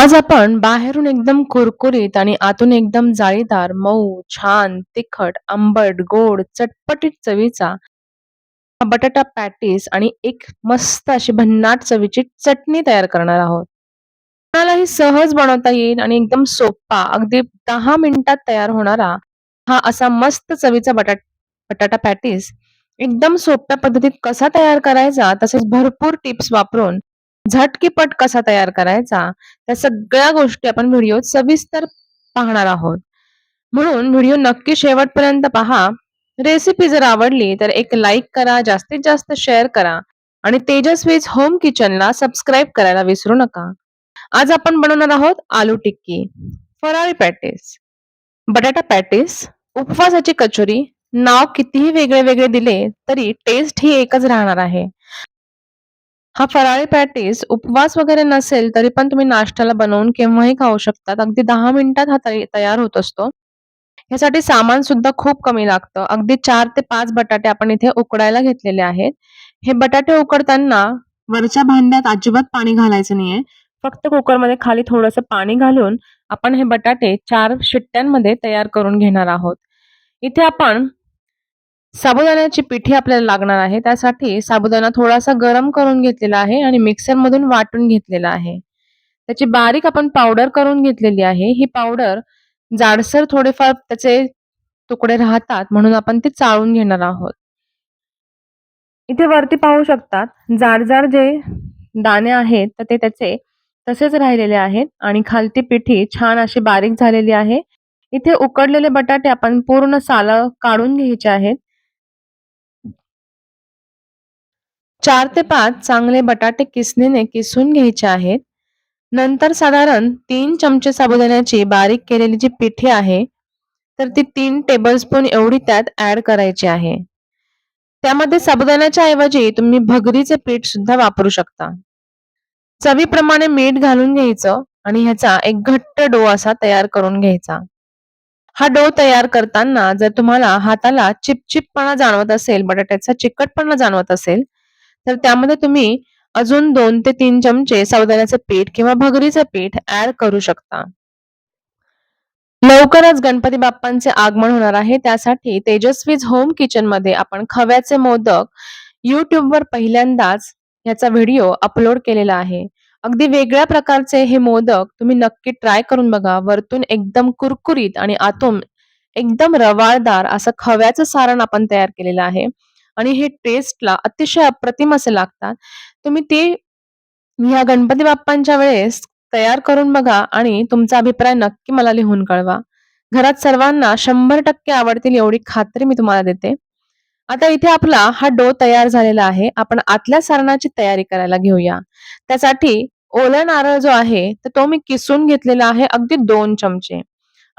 आज आपण बाहेरून एकदम कुरकुरीत आणि आतून एकदम जाळीदार, मऊ, छान, तिखट, आंबट, गोड, चटपटीत चवीचा बटाटा पॅटीस आणि एक मस्त अशी भन्नाट चवीची चटणी तयार करणार आहोत. कोणालाही सहज बनवता येईल आणि एकदम सोपा, अगदी 10 मिनिटात तयार होणारा हा असा मस्त चवीचा बटाट बटाटा पॅटीस एकदम सोप्या पद्धतीत कसा तयार करायचा, तसेच भरपूर टिप्स वापरून झटकीपट कसा तयार करायचा, त्या सगळ्या गोष्टी आपण व्हिडिओत सविस्तर पाहणार आहोत. म्हणून व्हिडिओ नक्की शेवटपर्यंत पहा. रेसिपी जर आवडली तर एक लाईक करा, जास्तीत जास्त शेअर करा आणि तेजस्वीज होम किचनला सबस्क्राईब करायला विसरू नका. आज आपण बनवणार आहोत आलू टिक्की, फराळी पॅटीस, बटाटा पॅटीस, उपवासाची कचोरी. नाव कितीही वेगळे-वेगळे दिले तरी टेस्ट ही एकच राहणार आहे. हा फराळी पॅटीस उपवास वगैरे नसेल तरी पण तुम्ही नाश्त्याला बनवून केव्हाही खाऊ शकतात. अगदी दहा मिनिटात हा तय तयार होत असतो. ह्यासाठी सामान सुद्धा खूप कमी लागतं. अगदी 4 ते 5 बटाटे आपण इथे उकडायला घेतलेले आहेत. हे बटाटे उकडताना वरच्या भांड्यात अजिबात पाणी घालायचं नाहीये. फक्त कुकरमध्ये खाली थोडंसं पाणी घालून आपण हे बटाटे 4 शिट्ट्यांमध्ये तयार करून घेणार आहोत. इथे आपण साबुदाण्याची पिठी आपल्याला लागणार आहे. त्यासाठी साबुदाणा थोडासा गरम करून घेतलेला आहे आणि मिक्सरमधून वाटून घेतलेला आहे. त्याची बारीक आपण पावडर करून घेतलेली आहे. ही पावडर जाडसर थोडेफार त्याचे तुकडे राहतात म्हणून आपण ते चाळून घेणार आहोत. इथे वरती पाहू शकतात जाड-जाड जे दाणे आहेत तर ते त्याचे तसेच राहिलेले आहेत आणि खालती पिठी छान अशी बारीक झालेली आहे. इथे उकडलेले बटाटे आपण पूर्ण सालं काढून घ्यायचे आहेत. चार ते पाच चांगले बटाटे किसणीने किसून घ्यायचे आहेत. नंतर साधारण तीन चमचे साबुदाण्याची बारीक केलेली जी पिठी आहे, तर ती तीन टेबलस्पून एवढी त्यात ऍड करायची आहे. त्यामध्ये साबुदाण्याच्या ऐवजी तुम्ही भगरीचे पीठ सुद्धा वापरू शकता. चवीप्रमाणे मीठ घालून घ्यायचं आणि ह्याचा एक घट्ट डो असा तयार करून घ्यायचा. हा डो तयार करताना जर तुम्हाला हाताला चिपचिपपणा जाणवत असेल, बटाट्याचा चिकटपणा जाणवत असेल, तर त्यामध्ये तुम्ही अजून दोन ते तीन चमचे सावदाण्याचं पीठ किंवा भगरीचं पीठ ऍड करू शकता. लवकरच गणपती बाप्पांचे आगमन होणार आहे. त्यासाठी तेजस्वीज होम किचनमध्ये आपण खव्याचे मोदक युट्यूबवर पहिल्यांदाच ह्याचा व्हिडिओ अपलोड केलेला आहे. अगदी वेगळ्या प्रकारचे हे मोदक तुम्ही नक्की ट्राय करून बघा. वरतून एकदम कुरकुरीत आणि आतून एकदम रवाळदार असं खव्याचं सारण आपण तयार केलेलं आहे आणि हे टेस्टला अतिशय अप्रतिम असे लागतात. तुम्ही ते ह्या गणपती बाप्पांच्या वेळेस तयार करून बघा आणि तुमचा अभिप्राय नक्की मला लिहून कळवा. घरात सर्वांना 100% आवडतील एवढी खात्री मी तुम्हाला देते. आता इथे आपला हा डो तयार झालेला आहे. आपण आतल्या सारणाची तयारी करायला घेऊया. त्यासाठी ओला नारळ जो आहे, तर तो मी किसून घेतलेला आहे अगदी 2 चमचे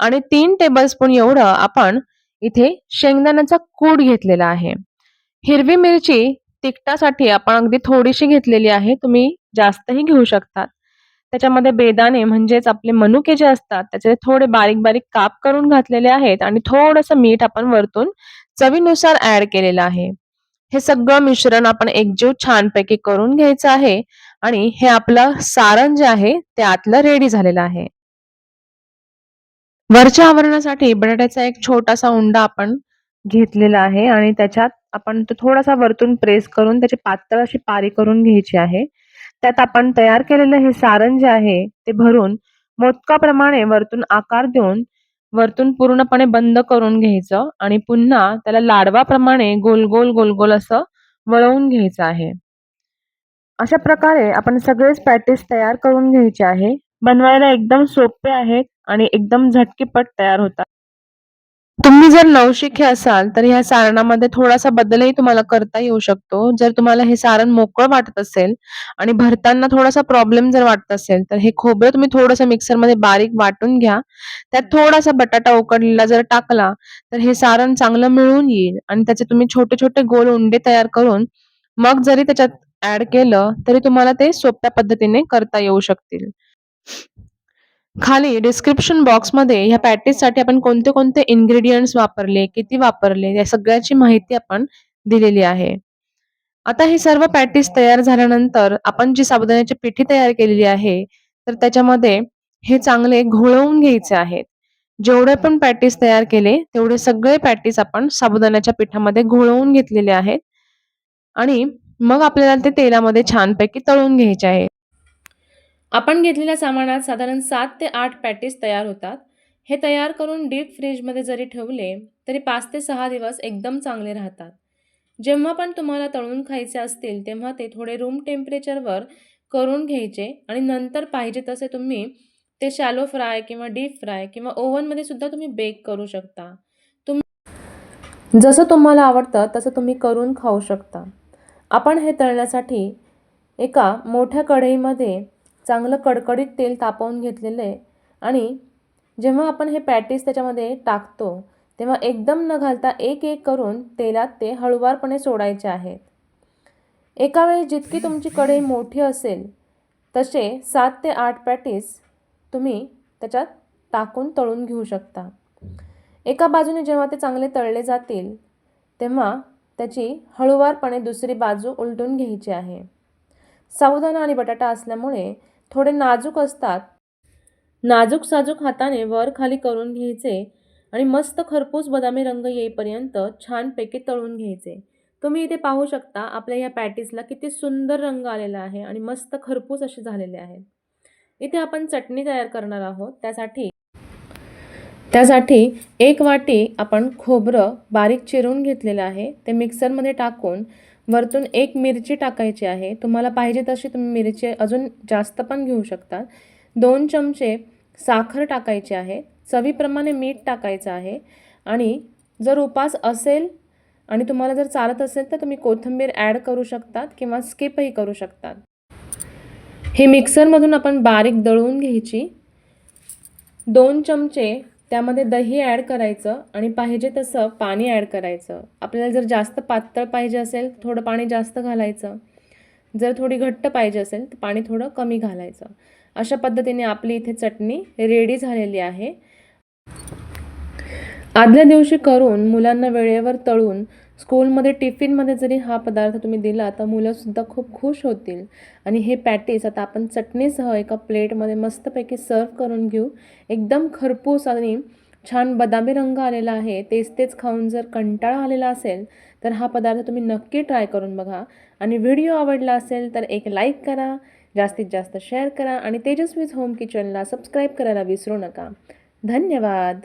आणि 3 टेबलस्पून एवढं आपण इथे शेंगदाण्याचा कूट घेतलेला आहे. हिरवी मिरची तिखटासाठी आपण अगदी थोडीशी घेतलेली आहे. तुम्ही जास्तही घेऊ शकतात. त्याच्यामध्ये बेदाणे म्हणजेच आपले मनुके जे असतात, त्याचे थोडे बारीक-बारीक काप करून घातलेले आहेत आणि थोडंसं मीठ आपण वरतून चवीनुसार ऍड केलेलं आहे. हे सगळं मिश्रण आपण एकजीव छानपैकी करून घ्यायचं आहे आणि हे आपलं सारण जे आहे, ते आतलं रेडी झालेलं आहे. वरच्या आवरणासाठी बटाट्याचा एक छोटासा उंडा आपण घेतलेला आहे आणि त्याच्यात आपण तो थोडासा वरतून प्रेस करून त्याची पातळ अशी पारी करून घ्यायची आहे. त्यात आपण तयार केलेलं हे सारण जे आहे, ते भरून मोदकाप्रमाणे वरतून आकार देऊन वरतून पूर्णपणे बंद करून घ्यायचं आणि पुन्हा त्याला लाडवाप्रमाणे गोल-गोल, गोल-गोल असं वळवून घ्यायचं आहे. अशा प्रकारे आपण सगळेच पॅटीस तयार करून घ्यायचे आहे. बनवायला एकदम सोपे आहेत आणि एकदम झटकीपट तयार होतात. तुम्ही जर नवशिके असाल तर ह्या सारणामध्ये थोडासा बदलही तुम्हाला करता येऊ शकतो. जर तुम्हाला हे सारण मोकळं वाटत असेल आणि भरताना थोडासा प्रॉब्लेम जर वाटत असेल, तर हे खोबरं तुम्ही थोडंसं मिक्सरमध्ये बारीक वाटून घ्या. त्यात थोडासा बटाटा उकडलेला जर टाकला, तर हे सारण चांगलं मिळून येईल आणि त्याचे तुम्ही छोटे-छोटे गोल उंडे तयार करून मग जरी त्याच्यात ऍड केलं, तरी तुम्हाला ते सोप्या पद्धतीने करता येऊ शकतील. खाली डिस्क्रिप्शन बॉक्समध्ये ह्या पॅटीससाठी आपण कोणते-कोणते इन्ग्रेडियंट्स वापरले, किती वापरले, या सगळ्याची माहिती आपण दिलेली आहे. आता हे सर्व पॅटीस तयार झाल्यानंतर आपण जी साबुदाण्याची पिठी तयार केलेली आहे, तर त्याच्यामध्ये हे चांगले घोळवून घ्यायचे आहेत. जेवढे पण पॅटीस तयार केले, तेवढे सगळे पॅटीस आपण साबुदाण्याच्या पिठामध्ये घोळवून घेतलेले आहेत आणि मग आपल्याला ते तेलामध्ये छानपैकी तळून घ्यायचे आहे. आपण घेतलेल्या सामानात साधारण सात ते आठ पॅटीस तयार होतात. हे तयार करून डीप फ्रीजमध्ये जरी ठेवले, तरी पाच ते सहा दिवस एकदम चांगले राहतात. जेव्हा पण तुम्हाला तळून खायचे असतील, तेव्हा ते थोडे रूम टेम्परेचरवर करून घ्यायचे आणि नंतर पाहिजे तसे तुम्ही ते शॅलो फ्राय किंवा डीप फ्राय किंवा ओव्हनमध्ये सुद्धा तुम्ही बेक करू शकता. तुम जसं तुम्हाला आवडतं तसं तुम्ही करून खाऊ शकता. आपण हे तळण्यासाठी एका मोठ्या कढईमध्ये चांगलं कडकडीत तेल तापवून घेतलेलं आहे आणि जेव्हा आपण हे पॅटीस त्याच्यामध्ये टाकतो, तेव्हा एकदम न घालता एक-एक करून तेलात ते हळुवारपणे सोडायचे आहेत. एका वेळेस जितकी तुमची कढई मोठी असेल, तसे सात ते आठ पॅटीस तुम्ही त्याच्यात टाकून तळून घेऊ शकता. एका बाजूने जेव्हा ते चांगले तळले जातील, तेव्हा त्याची हळुवारपणे दुसरी बाजू उलटून घ्यायची आहे. साबुदाणा आणि बटाटा असल्यामुळे थोडे नाजूक असतात. नाजूक-साजूक हाताने वर-खाली करून घ्यायचे आणि मस्त खरपूस बदामी रंग येईपर्यंत छानपैकी तळून घ्यायचे. तुम्ही इथे पाहू शकता आपल्या या पॅटीसला किती सुंदर रंग आलेला आहे आणि मस्त खरपूस असे झालेले आहेत. इथे आपण चटणी तयार करणार आहोत. त्यासाठी त्यासाठी एक वाटी आपण खोबरं बारीक चिरून घेतलेलं आहे. ते मिक्सरमध्ये टाकून वरतून एक मिरची टाकायची आहे. तुम्हाला पाहिजे तशी तुम्ही मिरची अजून जास्त पण घेऊ शकता. दोन चमचे साखर टाकायची आहे. चवीप्रमाणे मीठ टाकायचं आहे आणि जर उपास असेल आणि तुम्हाला जर चालत असेल तर तुम्ही कोथिंबीर ॲड करू शकतात किंवा स्किपही करू शकतात. हे मिक्सरमधून आपण बारीक दळून घ्यायची. दोन चमचे त्यामध्ये दही ॲड करायचं आणि पाहिजे तसं पाणी ॲड करायचं. आपल्याला जर जास्त पातळ पाहिजे असेल, थोडं पाणी जास्त घालायचं. जर थोडी घट्ट पाहिजे असेल, तर पाणी थोडं कमी घालायचं. अशा पद्धतीने आपली इथे चटणी रेडी झालेली आहे. आदल्या दिवशी करून मुलांना वेळेवर तळून स्कूलमध्ये टिफिनमध्ये जरी हा पदार्थ तुम्ही दिला, तर मुलंसुद्धा खूप खुश होतील आणि हे पॅटीस आता आपण चटणीसह एका प्लेटमध्ये मस्तपैकी सर्व्ह करून घेऊ. एकदम खरपूस आणि छान बदामी रंग आलेला आहे. तेच-तेच खाऊन जर कंटाळा आलेला असेल, तर हा पदार्थ तुम्ही नक्की ट्राय करून बघा आणि व्हिडिओ आवडला असेल तर एक लाईक करा, जास्तीत जास्त शेअर करा आणि तेजस्वीज होम किचनला सबस्क्राईब करायला विसरू नका. धन्यवाद.